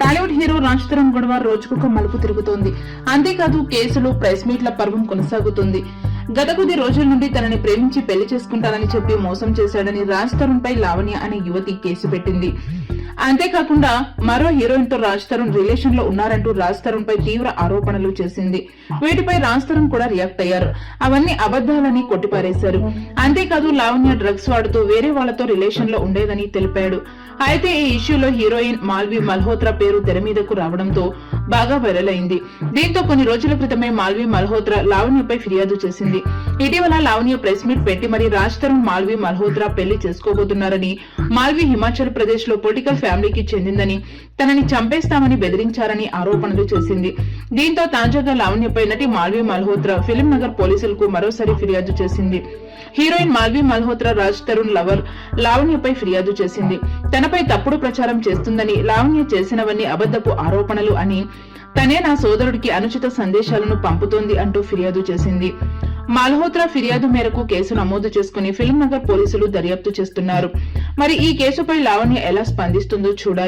Tollywood hero Raj Tarun గొడవ రోజుకొక మలుపు తిరుగుతోంది. అంతేకాదు కేసులు ప్రెస్ మీట్ల పర్వం కొనసాగుతుంది. గత కొద్ది రోజుల నుండి తనని ప్రేమించి పెళ్ళి చేసుకుంటానని చెప్పి మోసం చేశాడని రాజ్ తరుణ్ పై లావణ్య అనే యువతి కేసు పెట్టింది. అంతేకాకుండా మరో హీరోయిన్తో రాజ్ తరుణ్ రిలేషన్లో ఉన్నారంటూ రాజ్ తరుణ్ పై తీవ్ర ఆరోపణలు చేసింది. వీటిపై రాజ్ తరుణ్ కూడా రియాక్ట్ అయ్యారు. అవన్నీ అబద్దాలని కొట్టిపారేశారు. అంతేకాదు లావణ్య డ్రగ్స్ వాడుతూ వేరే వాళ్ళతో రిలేషన్లో ఉండేదని తెలిపాడు. అయితే ఈ ఇష్యూలో హీరోయిన్ మాల్వి మల్హోత్రా పేరు తెర మీదకు రావడంతో బాగా వైరల్ అయింది. దీంతో కొన్ని రోజుల క్రితమే మాల్వి మల్హోత్రా లావణ్యపై ఫిర్యాదు చేసింది. ఇటీవల లావణ్య ప్రెస్ మీట్ పెట్టి మరి రాజ్ తరుణ్ మాల్వి మల్హోత్రా పెళ్ళి చేసుకోబోతున్నారని మాల్వి హిమాచల్ ప్రదేశ్లో పొలిటికల్ ఫ్యామిలీకి చెందిందని తనని చంపేస్తామని బెదిరించారని ఆరోపణలు చేసింది. దీంతో తాజాగా లావణ్యపై నటి మాల్వి మల్హోత్రా ఫిలిం నగర్ పోలీసులకు మరోసారి ఫిర్యాదు చేసింది. హీరోయిన్ మాల్వి మల్హోత్రా రాజ్ తరుణ్ లవర్ లావణ్యపై ఫిర్యాదు చేసింది. తనపై తప్పుడు ప్రచారం చేస్తుందని లావణ్య చేసినవన్నీ అబద్ధపు ఆరోపణలు అని తనే నా సోదరుడికి అనుచిత సందేశాలను పంపుతోంది అంటూ ఫిర్యాదు చేసింది. మల్హోత్రా ఫిర్యాదు మేరకు కేసు నమోదు చేసుకుని ఫిల్మ్ నగర్ పోలీసులు దర్యాప్తు చేస్తున్నారు. మరి ఈ కేసుపై లావణ్య ఎలా స్పందిస్తుందో చూడాలి.